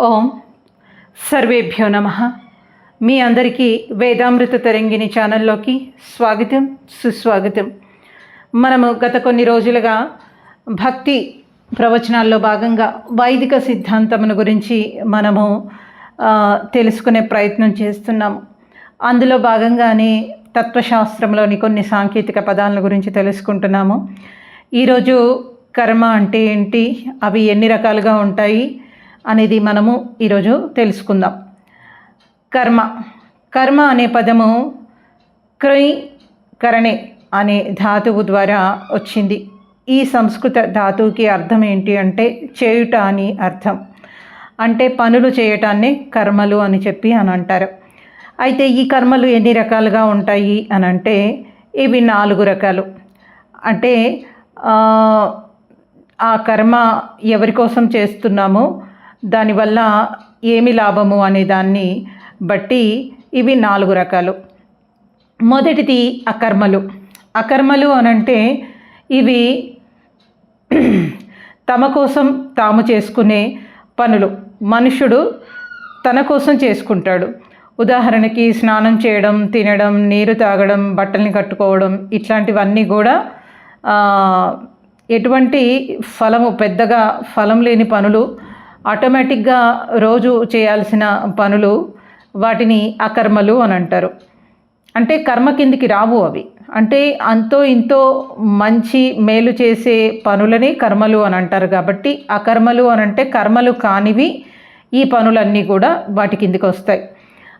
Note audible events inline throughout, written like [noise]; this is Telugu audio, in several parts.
ఓం. సర్వేభ్యో నమ. మీ అందరికీ వేదామృత తరంగిణి ఛానల్లోకి స్వాగతం సుస్వాగతం. మనము గత కొన్ని రోజులుగా భక్తి ప్రవచనాల్లో భాగంగా వైదిక సిద్ధాంతమును గురించి మనము తెలుసుకునే ప్రయత్నం చేస్తున్నాము అందులో భాగంగానే తత్వశాస్త్రంలోని కొన్ని సాంకేతిక పదాల గురించి తెలుసుకుంటున్నాము. ఈరోజు కర్మ అంటే ఏంటి? అవి ఎన్ని రకాలుగా ఉంటాయి? అనేది మనము ఈరోజు తెలుసుకుందాం. కర్మ. కర్మ అనే పదము క్రై కరణే అనే ధాతువు ద్వారా వచ్చింది. ఈ సంస్కృత ధాతువుకి అర్థం ఏంటి అంటే చేయుట అని అర్థం. అంటే పనులు చేయటాన్ని కర్మలు అని చెప్పి అని అంటారు. అయితే ఈ కర్మలు ఎన్ని రకాలుగా ఉంటాయి అని అంటే ఇవి నాలుగు రకాలు. అంటే ఆ, ఆ కర్మ ఎవరి కోసం చేస్తున్నామో? దానివల్ల ఏమి లాభము అనే దాన్ని బట్టి ఇవి నాలుగు రకాలు. మొదటిది అకర్మలు. అకర్మలు అనంటే ఇవి తమ కోసం తాము చేసుకునే పనులు. మనుషుడు తన కోసం చేసుకుంటాడు. ఉదాహరణకి స్నానం చేయడం తినడం నీరు తాగడం బట్టల్ని కట్టుకోవడం ఇట్లాంటివన్నీ కూడా ఎటువంటి ఫలము పెద్దగా ఫలం లేని పనులు ఆటోమేటిక్గా రోజు చేయాల్సిన పనులు వాటిని అకర్మలు అని అంటారు. అంటే కర్మ కిందికి రావు అవి. అంటే అంతో ఇంతో మంచి మేలు చేసే పనులని కర్మలు అని అంటారు కాబట్టి అకర్మలు అని అంటే కర్మలు కానివి ఈ పనులన్నీ కూడా వాటి కిందికి వస్తాయి.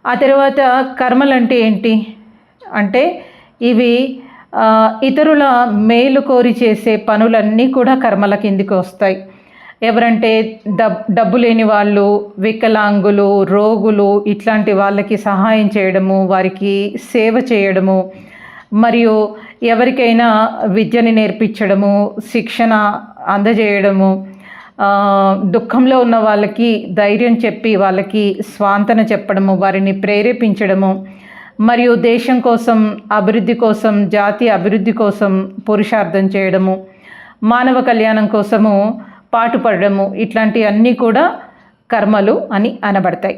ఆ తర్వాత కర్మలు అంటే ఏంటి? అంటే ఇవి ఇతరుల మేలు కోరి చేసే పనులన్నీ కూడా కర్మల కిందికి వస్తాయి. ఎవరంటే డబ్ డబ్బు లేని వాళ్ళు వికలాంగులు రోగులు ఇట్లాంటి వాళ్ళకి సహాయం చేయడము వారికి సేవ చేయడము మరియు ఎవరికైనా విద్యని నేర్పించడము శిక్షణ అందజేయడము దుఃఖంలో ఉన్న వాళ్ళకి ధైర్యం చెప్పి వాళ్ళకి స్వాంతన చెప్పడము వారిని ప్రేరేపించడము మరియు దేశం కోసం అభివృద్ధి కోసం జాతి అభివృద్ధి కోసం పురుషార్థం చేయడము మానవ కళ్యాణం కోసము పాటుపడము ఇట్లాంటి అన్నీ కూడా కర్మలు అని అనబడతాయి.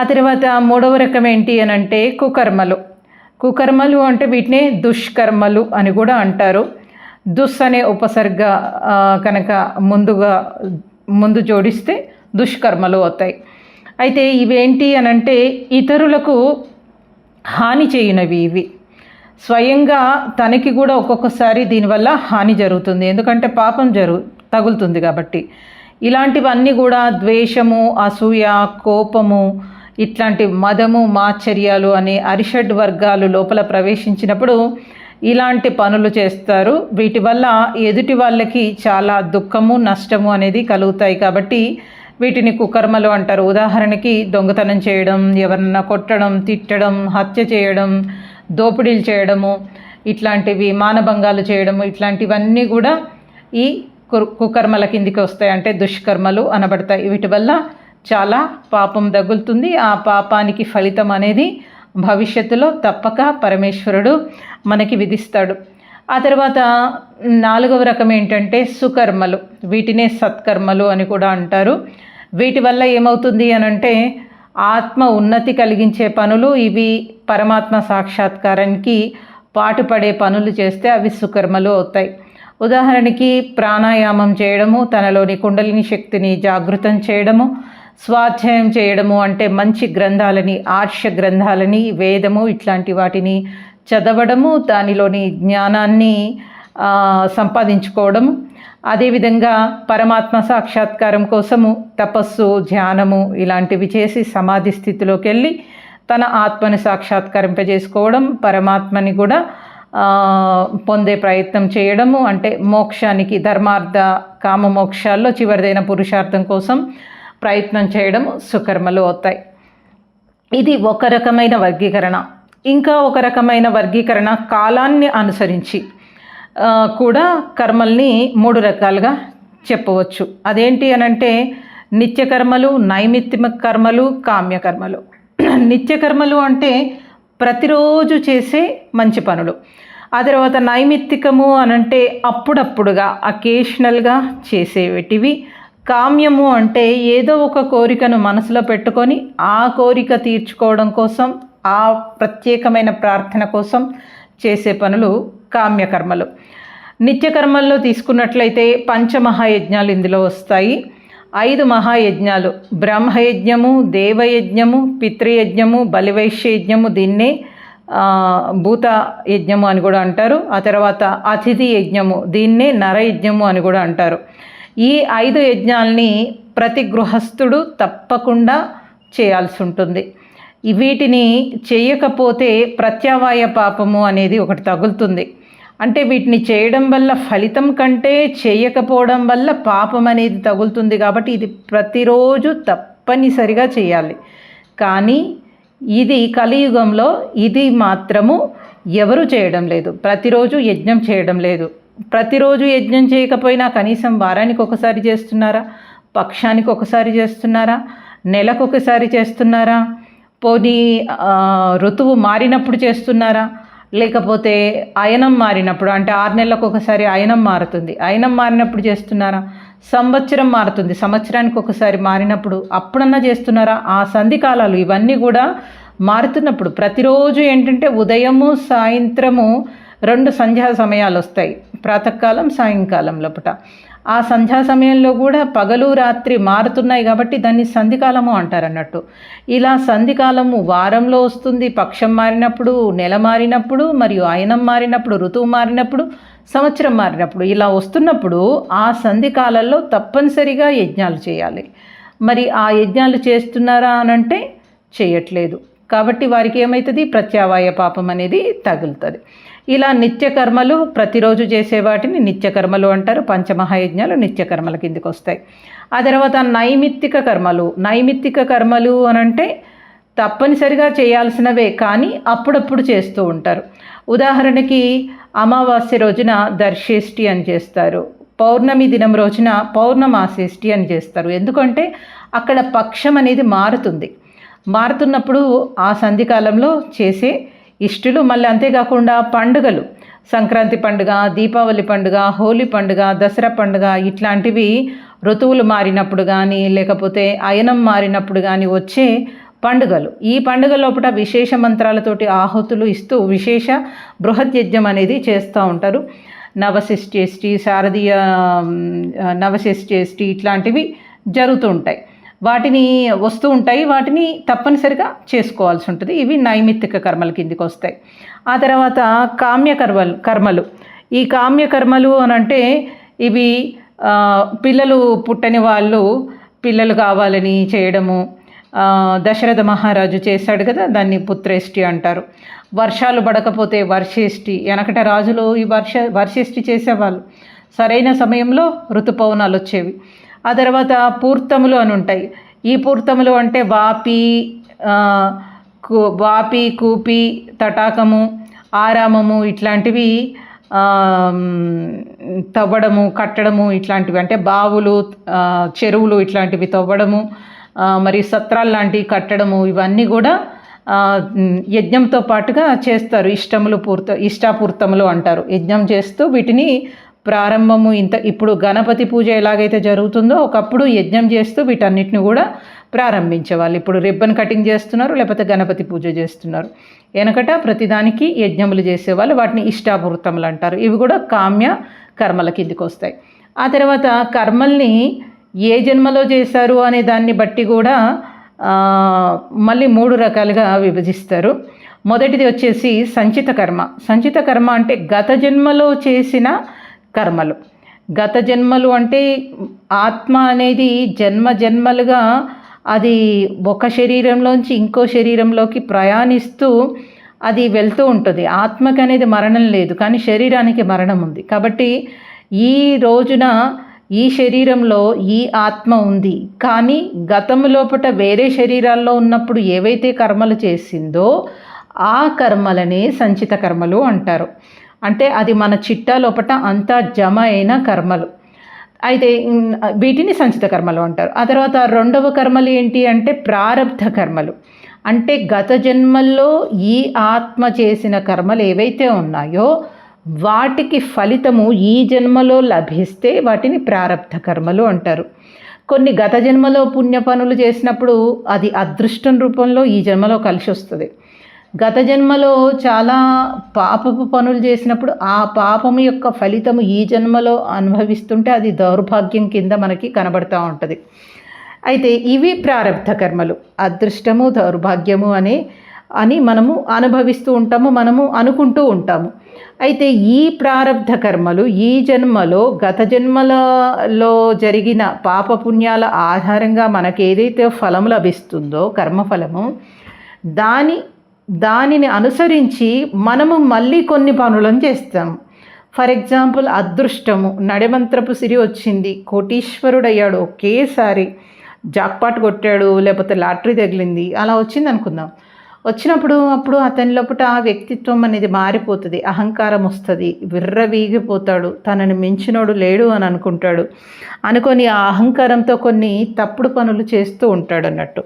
ఆ తర్వాత మూడవ రకం ఏంటి అని అంటే కుకర్మలు. కుకర్మలు అంటే వీటినే దుష్కర్మలు అని కూడా అంటారు. దుస్ అనే ఉపసర్గ కనుక ముందుగా ముందు జోడిస్తే దుష్కర్మలు అవుతాయి. అయితే ఇవేంటి అని అంటే ఇతరులకు హాని చేయనవి ఇవి. స్వయంగా తనకి కూడా ఒక్కొక్కసారి దీనివల్ల హాని జరుగుతుంది. ఎందుకంటే పాపం జరుగు తగులుతుంది కాబట్టి. ఇలాంటివన్నీ కూడా ద్వేషము అసూయ కోపము ఇట్లాంటి మదము మాచర్యాలు అనే అరిషడ్ వర్గాలు లోపల ప్రవేశించినప్పుడు ఇలాంటి పనులు చేస్తారు. వీటి వల్ల ఎదుటి వాళ్ళకి చాలా దుఃఖము నష్టము అనేది కలుగుతాయి కాబట్టి వీటిని కుకర్మలు అంటారు. ఉదాహరణకి దొంగతనం చేయడం ఎవరన్నా కొట్టడం తిట్టడం హత్య చేయడం దోపిడీలు చేయడము ఇట్లాంటివి మానభంగాలు చేయడము ఇట్లాంటివన్నీ కూడా ఈ కుకర్మల కిందికి వస్తాయి. అంటే దుష్కర్మలు అనబడతాయి. వీటి వల్ల చాలా పాపం తగులుతుంది. ఆ పాపానికి ఫలితం అనేది భవిష్యత్తులో తప్పక పరమేశ్వరుడు మనకి విధిస్తాడు. ఆ తర్వాత నాలుగవ రకం ఏంటంటే సుకర్మలు. వీటినే సత్కర్మలు అని కూడా అంటారు. వీటి వల్ల ఏమవుతుంది అని అంటే ఆత్మ ఉన్నతి కలిగించే పనులు ఇవి పరమాత్మ సాక్షాత్కారానికి పాటుపడే పనులు చేస్తే అవి సుకర్మలు అవుతాయి. ఉదాహరణకి ప్రాణాయామం చేయడము తనలోని కుండలిని శక్తిని జాగృతం చేయడము స్వాధ్యాయం చేయడము అంటే మంచి గ్రంథాలని ఆర్ష గ్రంథాలని వేదము ఇట్లాంటి వాటిని చదవడము దానిలోని జ్ఞానాన్ని సంపాదించుకోవడము. అదేవిధంగా పరమాత్మ సాక్షాత్కారం కోసము తపస్సు ధ్యానము ఇలాంటివి చేసి సమాధి స్థితిలోకి వెళ్ళి తన ఆత్మని సాక్షాత్కరింపజేసుకోవడం పరమాత్మని కూడా పొందే ప్రయత్నం చేయడము అంటే మోక్షానికి ధర్మార్థ కామ మోక్షాల్లో చివరిదైన పురుషార్థం కోసం ప్రయత్నం చేయడం సుకర్మలు అవుతాయి. ఇది ఒక రకమైన వర్గీకరణ. ఇంకా ఒక రకమైన వర్గీకరణ కాలాన్ని అనుసరించి కూడా కర్మల్ని మూడు రకాలుగా చెప్పవచ్చు. అదేంటి అనంటే నిత్యకర్మలు నైమిత్తిక కర్మలు కామ్యకర్మలు. [clears throat] నిత్యకర్మలు అంటే ప్రతిరోజు చేసే మంచి పనులు. ఆ తర్వాత నైమిత్తికము అనంటే అప్పుడప్పుడుగా అకేషనల్గా చేసేటివి కామ్యము అంటే ఏదో ఒక కోరికను మనసులో పెట్టుకొని ఆ కోరిక తీర్చుకోవడం కోసం ఆ ప్రత్యేకమైన ప్రార్థన కోసం చేసే పనులు కామ్యకర్మలు. నిత్యకర్మల్లో తీసుకున్నట్లయితే పంచమహాయజ్ఞాలు ఇందులో వస్తాయి. ఐదు మహాయజ్ఞాలు. బ్రహ్మయజ్ఞము దేవయజ్ఞము పితృయజ్ఞము బలివైశ్య యజ్ఞము దీన్నే భూత యజ్ఞము అని కూడా అంటారు. ఆ తర్వాత అతిథి యజ్ఞము దీన్నే నరయజ్ఞము అని కూడా అంటారు. ఈ ఐదు యజ్ఞాల్ని ప్రతి గృహస్థుడు తప్పకుండా చేయాల్సి ఉంటుంది. వీటిని చేయకపోతే ప్రత్యావాయ పాపము అనేది ఒకటి తగులుతుంది. అంటే వీటిని చేయడం వల్ల ఫలితం కంటే చేయకపోవడం వల్ల పాపం అనేది తగులుతుంది కాబట్టి ఇది ప్రతిరోజు తప్పనిసరిగా చేయాలి. కానీ ఇది కలియుగంలో ఇది మాత్రము ఎవరు చేయడం లేదు. ప్రతిరోజు యజ్ఞం చేయడం లేదు. ప్రతిరోజు యజ్ఞం చేయకపోయినా కనీసం వారానికి ఒకసారి చేస్తున్నారా? పక్షానికి ఒకసారి చేస్తున్నారా? నెలకు ఒకసారి చేస్తున్నారా? పోనీ ఋతువు మారినప్పుడు చేస్తున్నారా? లేకపోతే అయనం మారినప్పుడు అంటే ఆరు నెలలకు ఒకసారి అయనం మారుతుంది. అయనం మారినప్పుడు చేస్తున్నారా? సంవత్సరం మారుతుంది. సంవత్సరానికి ఒకసారి మారినప్పుడు అప్పుడన్నా చేస్తున్నారా? ఆ సంధికాలాలు ఇవన్నీ కూడా మారుతున్నప్పుడు ప్రతిరోజు ఏంటంటే ఉదయము సాయంత్రము రెండు సంధ్యా సమయాలు వస్తాయి. ప్రాతకాలం సాయంకాలం లోపల ఆ సంధ్యా సమయంలో కూడా పగలు రాత్రి మారుతున్నాయి కాబట్టి దాన్ని సంధికాలము అంటారన్నట్టు. ఇలా సంధికాలము వారంలో వస్తుంది పక్షం మారినప్పుడు నెల మారినప్పుడు మరియు ఆయనం మారినప్పుడు ఋతువు మారినప్పుడు సంవత్సరం మారినప్పుడు ఇలా వస్తున్నప్పుడు ఆ సంధికాలంలో తప్పనిసరిగా యజ్ఞాలు చేయాలి. మరి ఆ యజ్ఞాలు చేస్తున్నారా అనంటే చేయట్లేదు. కాబట్టి వారికి ఏమవుతుంది ప్రత్యావాయ పాపం అనేది తగులుతుంది. ఇలా నిత్యకర్మలు ప్రతిరోజు చేసే వాటిని నిత్యకర్మలు అంటారు పంచమహాయజ్ఞాలు నిత్యకర్మల కిందకి వస్తాయి. ఆ తర్వాత నైమిత్తిక కర్మలు. నైమిత్తిక కర్మలు అని అంటే తప్పనిసరిగా చేయాల్సినవే కానీ అప్పుడప్పుడు చేస్తూ ఉంటారు. ఉదాహరణకి అమావాస్య రోజున దర్శేష్టి అని చేస్తారు. పౌర్ణమి దినం రోజున పౌర్ణమాసేష్టి అని చేస్తారు. ఎందుకంటే అక్కడ పక్షం అనేది మారుతుంది. మారుతున్నప్పుడు ఆ సంధికాలంలో చేసే ఇష్టులు మళ్ళీ అంతేకాకుండా పండుగలు. సంక్రాంతి పండుగ దీపావళి పండుగ హోలీ పండుగ దసరా పండుగ ఇట్లాంటివి ఋతువులు మారినప్పుడు కానీ లేకపోతే అయనం మారినప్పుడు కానీ వచ్చే పండుగలు. ఈ పండుగ లోపల విశేష మంత్రాలతోటి ఆహుతులు ఇస్తూ విశేష బృహద్యజ్ఞం అనేది చేస్తూ ఉంటారు. నవశిష్ఠేష్టి శారదీయ నవశిష్ఠేష్టి ఇట్లాంటివి జరుగుతూ ఉంటాయి. వాటిని వస్తూ ఉంటాయి వాటిని తప్పనిసరిగా చేసుకోవాల్సి ఉంటుంది. ఇవి నైమిత్తిక కర్మల కిందికి వస్తాయి. ఆ తర్వాత కామ్య కర్మలు కర్మలు. ఈ కామ్య కర్మలు అని అంటే ఇవి పిల్లలు పుట్టని వాళ్ళు పిల్లలు కావాలని చేయడము దశరథ మహారాజు చేశాడు కదా దాన్ని పుత్రేష్టి అంటారు. వర్షాలు పడకపోతే వర్షేష్టి వెనకట రాజులు ఈ వర్ష వర్షేష్టి చేసేవాళ్ళు. సరైన సమయంలో ఋతుపవనాలు వచ్చేవి. ఆ తర్వాత పూర్తములు అని ఉంటాయి. ఈ పూర్తములు అంటే వాపి వాపి కూపి తటాకము ఆరామము ఇట్లాంటివి తవ్వడము కట్టడము ఇట్లాంటివి అంటే బావులు చెరువులు ఇట్లాంటివి తవ్వడము మరి సత్రాలు లాంటివి కట్టడము ఇవన్నీ కూడా యజ్ఞంతో పాటుగా చేస్తారు. ఇష్టములు పూర్త ఇష్టాపూర్తములు అంటారు. యజ్ఞం చేస్తూ వీటిని ప్రారంభము ఇంత ఇప్పుడు గణపతి పూజ ఎలాగైతే జరుగుతుందో ఒకప్పుడు యజ్ఞం చేస్తూ వీటన్నిటిని కూడా ప్రారంభించేవాళ్ళు. ఇప్పుడు రిబ్బన్ కటింగ్ చేస్తున్నారు లేకపోతే గణపతి పూజ చేస్తున్నారు. వెనకట ప్రతిదానికి యజ్ఞములు చేసేవాళ్ళు వాటిని ఇష్టాపూర్తములు అంటారు. ఇవి కూడా కామ్య కర్మల కిందికి వస్తాయి. ఆ తర్వాత కర్మల్ని ఏ జన్మలో చేశారు అనే దాన్ని బట్టి కూడా మళ్ళీ మూడు రకాలుగా విభజిస్తారు. మొదటిది వచ్చేసి సంచిత కర్మ. సంచిత కర్మ అంటే గత జన్మలో చేసిన కర్మలు. గత జన్మలు అంటే ఆత్మ అనేది జన్మ జన్మలుగా అది ఒక శరీరంలోంచి ఇంకో శరీరంలోకి ప్రయాణిస్తూ అది వెళ్తూ ఉంటుంది. ఆత్మకి అనేది మరణం లేదు కానీ శరీరానికి మరణం ఉంది. కాబట్టి ఈ రోజున ఈ శరీరంలో ఈ ఆత్మ ఉంది. కానీ గతం లోపల వేరే శరీరాల్లో ఉన్నప్పుడు ఏవైతే కర్మలు చేసిందో ఆ కర్మలనే సంచిత కర్మలు అంటారు. అంటే అది మన చిట్టా లోపట అంతా జమ అయిన కర్మలు. అయితే వీటిని సంచిత కర్మలు అంటారు. ఆ తర్వాత రెండవ కర్మలు ఏంటి అంటే ప్రారంధ కర్మలు. అంటే గత జన్మల్లో ఈ ఆత్మ చేసిన కర్మలు ఏవైతే ఉన్నాయో వాటికి ఫలితము ఈ జన్మలో లభిస్తే వాటిని ప్రారంధ కర్మలు అంటారు. కొన్ని గత జన్మలో పుణ్య పనులు చేసినప్పుడు అది అదృష్టం రూపంలో ఈ జన్మలో కలిసి వస్తుంది. గత జన్మలో చాలా పాపపు పనులు చేసినప్పుడు ఆ పాపము యొక్క ఫలితము ఈ జన్మలో అనుభవిస్తుంటే అది దౌర్భాగ్యం కింద మనకి కనబడుతూ ఉంటుంది. అయితే ఇవి ప్రారంభ కర్మలు. అదృష్టము దౌర్భాగ్యము అనే అని మనము అనుభవిస్తూ ఉంటాము మనము అనుకుంటూ ఉంటాము. అయితే ఈ ప్రారంధ కర్మలు ఈ జన్మలో గత జన్మలలో జరిగిన పాపపుణ్యాల ఆధారంగా మనకు ఏదైతే ఫలం లభిస్తుందో కర్మఫలము దాని దానిని అనుసరించి మనము మళ్ళీ కొన్ని పనులను చేస్తాం. ఫర్ ఎగ్జాంపుల్ అదృష్టము నడిమంత్రపు సిరి వచ్చింది కోటీశ్వరుడయ్యాడు ఒకేసారి జాక్పాట్ కొట్టాడు లేకపోతే లాటరీ తగిలింది అలా వచ్చింది అనుకుందాం. వచ్చినప్పుడు అప్పుడు అతని లోపల ఆ వ్యక్తిత్వం అనేది మారిపోతుంది అహంకారం వస్తుంది విర్రవీగిపోతాడు తనని మించినోడు లేడు అని అనుకుంటాడు అనుకొని ఆ అహంకారంతో కొన్ని తప్పుడు పనులు చేస్తూ ఉంటాడు అన్నట్టు.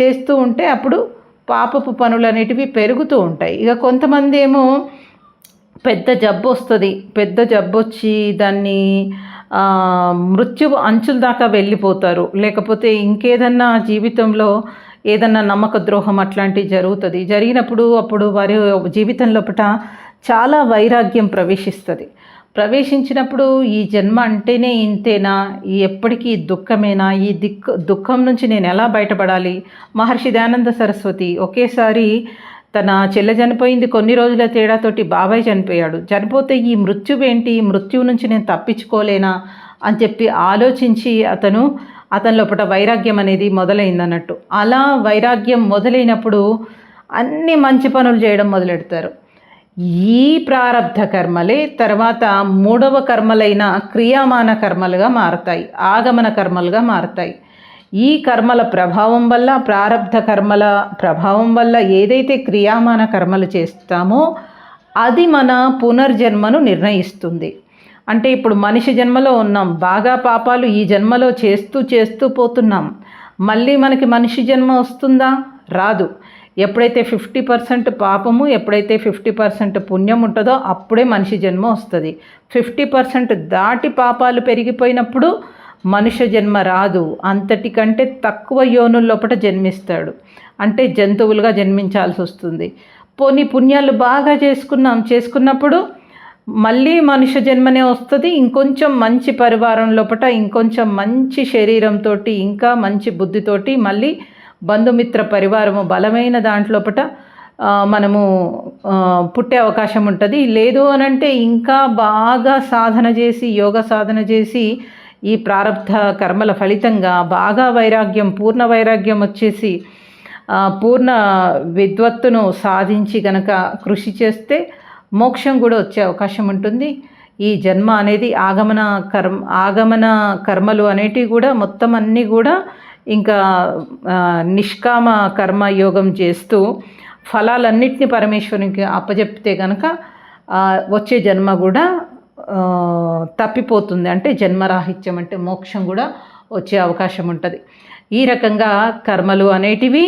చేస్తూ ఉంటే అప్పుడు పాపపు పనులు అనేటివి పెరుగుతూ ఉంటాయి. ఇక కొంతమంది ఏమో పెద్ద జబ్బు వస్తుంది పెద్ద జబ్బు వచ్చి దాన్ని మృత్యు అంచుల దాకా వెళ్ళిపోతారు. లేకపోతే ఇంకేదన్నా జీవితంలో ఏదన్నా నమ్మక ద్రోహం అట్లాంటివి జరుగుతుంది. జరిగినప్పుడు అప్పుడు వారి జీవితం లోపల చాలా వైరాగ్యం ప్రవేశిస్తుంది. ప్రవేశించినప్పుడు ఈ జన్మ అంటేనే ఇంతేనా? ఎప్పటికీ దుఃఖమేనా? ఈ దిక్ దుఃఖం నుంచి నేను ఎలా బయటపడాలి? మహర్షి దయానంద సరస్వతి ఒకేసారి తన చెల్లె చనిపోయింది కొన్ని రోజుల తేడాతోటి బాబాయ్ చనిపోయాడు. చనిపోతే ఈ మృత్యువేంటి మృత్యువు నుంచి నేను తప్పించుకోలేనా? అని చెప్పి ఆలోచించి అతను అతని లోపల వైరాగ్యం అనేది మొదలైందన్నట్టు. అలా వైరాగ్యం మొదలైనప్పుడు అన్ని మంచి పనులు చేయడం మొదలెడతారు. ఈ ప్రారంధ కర్మలే తర్వాత మూడవ కర్మలైన క్రియామాన కర్మలుగా మారతాయి ఆగమన కర్మలుగా మారతాయి. ఈ కర్మల ప్రభావం వల్ల ప్రారంధ కర్మల ప్రభావం వల్ల ఏదైతే క్రియామాన కర్మలు చేస్తామో అది మన పునర్జన్మను నిర్ణయిస్తుంది. అంటే ఇప్పుడు మనిషి జన్మలో ఉన్నాం బాగా పాపాలు ఈ జన్మలో చేస్తూ చేస్తూ పోతున్నాం. మళ్ళీ మనకి మనిషి జన్మ వస్తుందా? రాదు. ఎప్పుడైతే ఫిఫ్టీ పర్సెంట్ పాపము ఎప్పుడైతే ఫిఫ్టీ పర్సెంట్ పుణ్యం ఉంటుందో అప్పుడే మనిషి జన్మ వస్తుంది. ఫిఫ్టీ పర్సెంట్ దాటి పాపాలు పెరిగిపోయినప్పుడు మనుష్య జన్మ రాదు. అంతటి కంటే తక్కువ యోనుల లోపల జన్మిస్తాడు. అంటే జంతువులుగా జన్మించాల్సి వస్తుంది. పోనీ పుణ్యాలు బాగా చేసుకున్నాం చేసుకున్నప్పుడు మళ్ళీ మనుష్య జన్మనే వస్తుంది. ఇంకొంచెం మంచి పరివారం లోపల ఇంకొంచెం మంచి శరీరంతో ఇంకా మంచి బుద్ధితోటి మళ్ళీ బంధుమిత్ర పరివారము బలమైన దాంట్లోపట మనము పుట్టే అవకాశం ఉంటుంది. లేదు అనంటే ఇంకా బాగా సాధన చేసి యోగ సాధన చేసి ఈ ప్రారంధ కర్మల ఫలితంగా బాగా వైరాగ్యం పూర్ణ వైరాగ్యం వచ్చేసి పూర్ణ విద్వత్తును సాధించి గనక కృషి చేస్తే మోక్షం కూడా వచ్చే అవకాశం ఉంటుంది. ఈ జన్మ అనేది ఆగమన కర్మ ఆగమన కర్మలు అనేటివి కూడా మొత్తం అన్నీ కూడా ఇంకా నిష్కామ కర్మ యోగం చేస్తూ ఫలాలన్నింటినీ పరమేశ్వరునికి అప్పచెప్తే కనుక వచ్చే జన్మ కూడా తప్పిపోతుంది. అంటే జన్మరాహిత్యం అంటే మోక్షం కూడా వచ్చే అవకాశం ఉంటుంది. ఈ రకంగా కర్మలు అనేటివి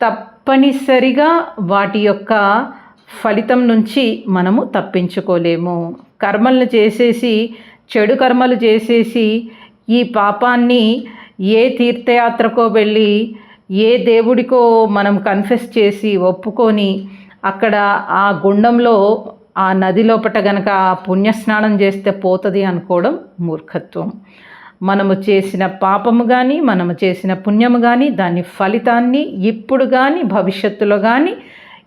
తప్పనిసరిగా వాటి యొక్క ఫలితం నుంచి మనము తప్పించుకోలేము. కర్మలను చేసేసి చెడు కర్మలు చేసేసి ఈ పాపాన్ని ఏ తీర్థయాత్రకో వెళ్ళి ఏ దేవుడికో మనం కన్ఫెస్ చేసి ఒప్పుకొని అక్కడ ఆ గుండంలో ఆ నది లోపట గనక పుణ్యస్నానం చేస్తే పోతుంది అనుకోవడం మూర్ఖత్వం. మనము చేసిన పాపము కానీ మనము చేసిన పుణ్యము కానీ దాని ఫలితాన్ని ఇప్పుడు కానీ భవిష్యత్తులో కానీ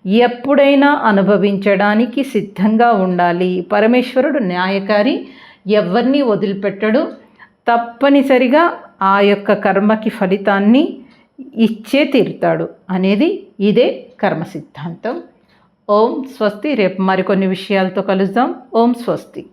ఎప్పుడైనా అనుభవించడానికి సిద్ధంగా ఉండాలి. పరమేశ్వరుడు న్యాయకారి ఎవరిని వదిలిపెట్టడు. తప్పనిసరిగా ఆ యొక్క కర్మకి ఫలితాన్ని ఇచ్చే తీరుతాడు అనేది ఇదే కర్మ సిద్ధాంతం ఓం స్వస్తి. రేపు మరికొన్ని విషయాలతో కలుద్దాం. ఓం స్వస్తి.